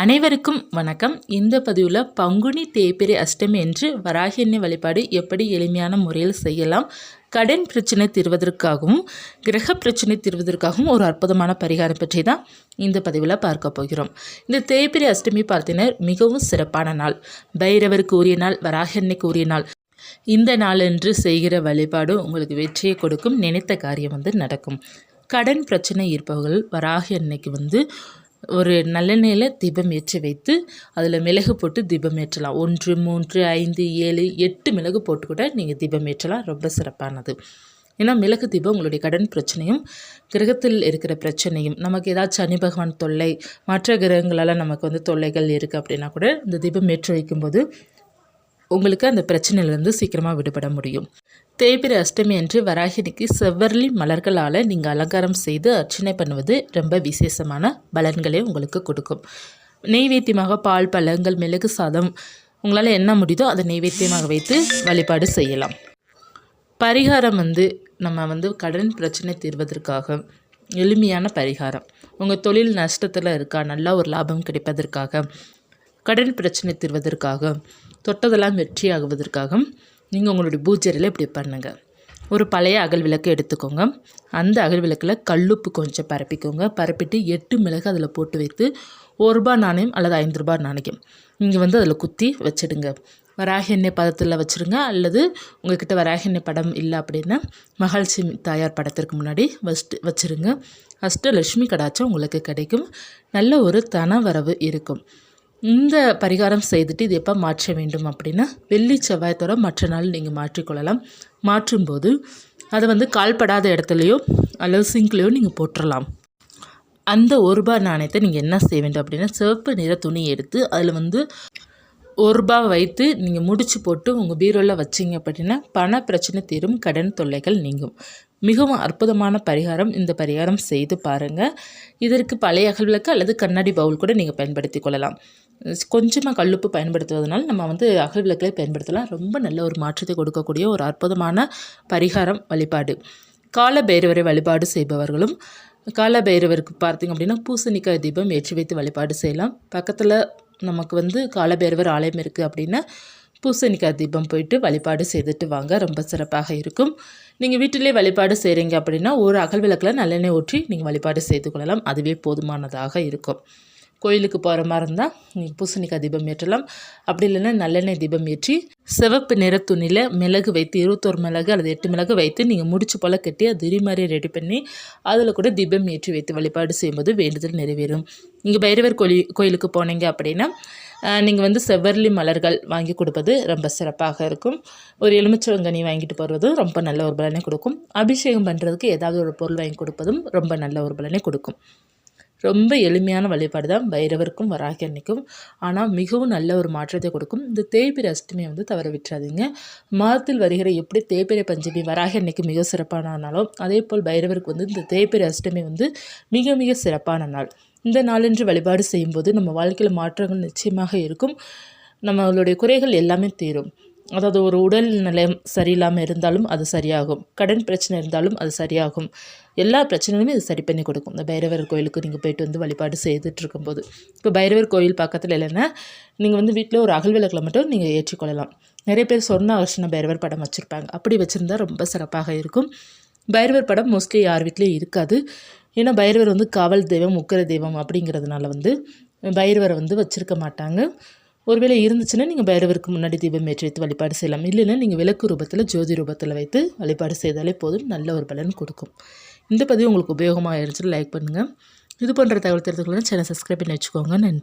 அனைவருக்கும் வணக்கம். இந்த பதிவில் பங்குனி தேய்பிரை அஷ்டமி என்று வராகி வழிபாடு எப்படி எளிமையான முறையில் செய்யலாம் கடன் பிரச்சனை தீர்வதற்காகவும் கிரக பிரச்சனை தீர்வதற்காகவும் ஒரு அற்புதமான பரிகாரம் பற்றி தான் இந்த பதிவில் பார்க்க போகிறோம். இந்த தேய்பிரை அஷ்டமி பார்த்தினர் மிகவும் சிறப்பான நாள். பைரவருக்கு உரிய நாள் வராகி உரிய நாள். இந்த நாளன்று செய்கிற வழிபாடு உங்களுக்கு வெற்றியை கொடுக்கும் நினைத்த காரியம் வந்து நடக்கும். கடன் பிரச்சனை இருப்பவர்கள் வராகி அன்னைக்கு வந்து ஒரு நல்லெண்ணெயில் தீபம் ஏற்றி வைத்து அதில் மிளகு போட்டு தீபம் ஏற்றலாம். ஒன்று மூன்று ஐந்து ஏழு எட்டு மிளகு போட்டு கூட நீங்கள் தீபம் ஏற்றலாம். ரொம்ப சிறப்பானது. ஏன்னா மிளகு தீபம் உங்களுடைய கடன் பிரச்சனையும் கிரகத்தில் இருக்கிற பிரச்சனையும் நமக்கு ஏதாச்சும் சனி பகவான் தொல்லை மற்ற கிரகங்களால் நமக்கு வந்து தொல்லைகள் இருக்குது அப்படின்னா கூட இந்த தீபம் ஏற்றி வைக்கும்போது உங்களுக்கு அந்த பிரச்சனையிலேருந்து சீக்கிரமாக விடுபட முடியும். தேய்பிரை அஷ்டமி அன்று வராகினிக்கு செவ்வரளி மலர்களால் நீங்கள் அலங்காரம் செய்து அர்ச்சனை பண்ணுவது ரொம்ப விசேஷமான பலன்களை உங்களுக்கு கொடுக்கும். நெய்வேத்தியமாக பால் பழங்கள் மிளகு சாதம் உங்களால் என்ன முடியுதோ அதை நெய்வேத்தியமாக வைத்து வழிபாடு செய்யலாம். பரிகாரம் வந்து நம்ம வந்து கடன் பிரச்சனை தீர்வதற்காக எளிமையான பரிகாரம். உங்கள் தொழில் நஷ்டத்தில் இருக்கா நல்லா ஒரு லாபம் கிடைப்பதற்காக கடன் பிரச்சனை தீர்வதற்காக தொட்டதெல்லாம் வெற்றியாகுவதற்காக நீங்கள் உங்களுடைய பூஜையில் இப்படி பண்ணுங்கள் ஒரு பழைய அகல் விளக்கு எடுத்துக்கோங்க. அந்த அகல் விளக்கில் கல்லுப்பு கொஞ்சம் பரப்பிக்கோங்க. பரப்பிட்டு எட்டு மிளகு அதில் போட்டு வைத்து ஒரு ரூபா நாணயம் அல்லது ஐந்து ரூபாய் நாணயம் நீங்கள் வந்து அதில் குத்தி வச்சிடுங்க. வராகி எண்ணெய் பதத்தில் வச்சுருங்க. அல்லது உங்கள்கிட்ட வராகி எண்ணெய் படம் இல்லை அப்படின்னா மகாலட்சுமி தாயார் படத்திற்கு முன்னாடி வச்சுட்டு வச்சுருங்க. ஃபஸ்ட்டு லட்சுமி கடாச்சம் உங்களுக்கு கிடைக்கும். நல்ல ஒரு தன வரவு இருக்கும். இந்த பரிகாரம் செய்துட்டு இது எப்போ மாற்ற வேண்டும் அப்படின்னா வெள்ளி செவ்வாயத்தோட மற்ற நாள் நீங்கள் மாற்றிக்கொள்ளலாம். மாற்றும்போது அதை வந்து கால்படாத இடத்துலையோ அல்லது சிங்க்லேயோ நீங்கள் போட்டுடலாம் அந்த ஒரு ரூபாய் நாணயத்தை நீங்கள் என்ன செய்ய வேண்டும் அப்படின்னா சிவப்பு நிற துணி எடுத்து அதில் வந்து ஒரு ரூபாய் வைத்து நீங்கள் முடிச்சு போட்டு உங்கள் பீரோவில் வச்சிங்க அப்படின்னா பண பிரச்சனை தீரும் கடன் தொல்லைகள் நீங்கும். மிகவும் அற்புதமான பரிகாரம். இந்த பரிகாரம் செய்து பாருங்கள் இதற்கு பழைய அகல்விளக்கு அல்லது கண்ணாடி பவுல் கூட நீங்கள் பயன்படுத்தி கொள்ளலாம். கொஞ்சமாக கல்லுப்பு பயன்படுத்துவதனால் நம்ம வந்து அகல் விளக்கிலே பயன்படுத்தலாம். ரொம்ப நல்ல ஒரு மாற்றத்தை கொடுக்கக்கூடிய ஒரு அற்புதமான பரிகாரம் வழிபாடு. கால பைரவரை வழிபாடு செய்பவர்களும் கால பைரவருக்கு பார்த்திங்க அப்படின்னா பூசணிக்காய் தீபம் ஏற்றி வைத்து வழிபாடு செய்யலாம். பக்கத்தில் நமக்கு வந்து காலபைரவர் ஆலயம் இருக்குது அப்படின்னா பூசணிக்காய் தீபம் போயிட்டு வழிபாடு செய்துட்டு வாங்க. ரொம்ப சிறப்பாக இருக்கும். நீங்கள் வீட்டிலே வழிபாடு செய்கிறீங்க அப்படின்னா ஒரு அகல் விளக்கில் நல்லெண்ணெய் ஊற்றி நீங்கள் வழிபாடு செய்து கொள்ளலாம். அதுவே போதுமானதாக இருக்கும். கோயிலுக்கு போகிற மாதிரி இருந்தால் நீங்கள் பூசணிக்காய் தீபம் ஏற்றலாம். அப்படி இல்லைன்னா நல்லெண்ணெய் தீபம் ஏற்றி சிவப்பு நிற துணியில் மிளகு வைத்து இருபத்தோரு மிளகு அல்லது எட்டு மிளகு வைத்து நீங்கள் முடிச்சு போல் கட்டி அது திரி மாதிரி ரெடி பண்ணி அதில் கூட தீபம் ஏற்றி வைத்து வழிபாடு செய்யும்போது வேண்டுதல் நிறைவேறும். இங்கே பைரவர் கோயில் கோயிலுக்கு போனீங்க அப்படின்னா நீங்கள் வந்து செவ்வரளி மலர்கள் வாங்கி கொடுப்பது ரொம்ப சிறப்பாக இருக்கும். ஒரு எலுமிச்சங்கனி வாங்கிட்டு போகிறதும் ரொம்ப நல்ல ஒரு பலனை கொடுக்கும். அபிஷேகம் பண்ணுறதுக்கு ஏதாவது ஒரு பொருள் வாங்கி கொடுப்பதும் ரொம்ப நல்ல ஒரு பலனை கொடுக்கும். ரொம்ப எளிமையான வழிபாடு தான் பைரவருக்கும் வராகி அன்னைக்கும் ஆனால் மிகவும் நல்ல ஒரு மாற்றத்தை கொடுக்கும். இந்த தேய்பிரை அஷ்டமியை வந்து தவற விட்டுறாதீங்க. மாதத்தில் வருகிற எப்படி தேய்பிரை பஞ்சமி வராகி அன்னைக்கு மிக சிறப்பானாலும் அதே போல் பைரவருக்கு வந்து இந்த தேய்பிரை அஷ்டமி வந்து மிக மிக சிறப்பான நாள். இந்த நாளன்று வழிபாடு செய்யும்போது நம்ம வாழ்க்கையில் மாற்றங்கள் நிச்சயமாக இருக்கும். நம்மளுடைய குறைகள் எல்லாமே தீரும். அதாவது ஒரு உடல் நிலையம் சரியில்லாமல் இருந்தாலும் அது சரியாகும். கடன் பிரச்சனை இருந்தாலும் அது சரியாகும். எல்லா பிரச்சனையுமே இது சரி பண்ணி கொடுக்கும். இந்த பைரவர் கோயிலுக்கு நீங்கள் போயிட்டு வந்து வழிபாடு செய்துட்டு இருக்கும்போது. இப்போ பைரவர் கோயில் பக்கத்தில் இல்லைன்னா நீங்கள் வந்து வீட்டில் ஒரு அகல் விளக்கில் மட்டும் நீங்கள் ஏற்றிக்கொள்ளலாம். நிறைய பேர் சொன்ன வருஷம் பைரவர் படம் வச்சுருப்பாங்க. அப்படி வச்சுருந்தா ரொம்ப சிறப்பாக இருக்கும். பைரவர் படம் மோஸ்ட்லி யார் வீட்லேயும் இருக்காது. ஏன்னா பைரவர் வந்து காவல் தெய்வம் உக்கர தெய்வம் அப்படிங்கிறதுனால வந்து பைரவரை வந்து வச்சுருக்க மாட்டாங்க. ஒருவேளை இருந்துச்சுன்னா நீங்கள் பைரவருக்கு முன்னாடி தீபம் ஏற்றி வைத்து வழிபாடு செய்யலாம். இல்லைன்னா நீங்கள் விளக்கு ரூபத்தில் ஜோதி ரூபத்தில் வைத்து வழிபாடு செய்தாலே போதும். நல்ல ஒரு பலன் கொடுக்கும். இந்த பதிவு உங்களுக்கு உபயோகமாக இருந்துச்சு லைக் பண்ணுங்கள் இது போன்ற தகவல் தெரிஞ்சுக்கலாம் சேனல் சப்ஸ்கிரைப் பண்ணி வச்சுக்கோங்க. நன்றி.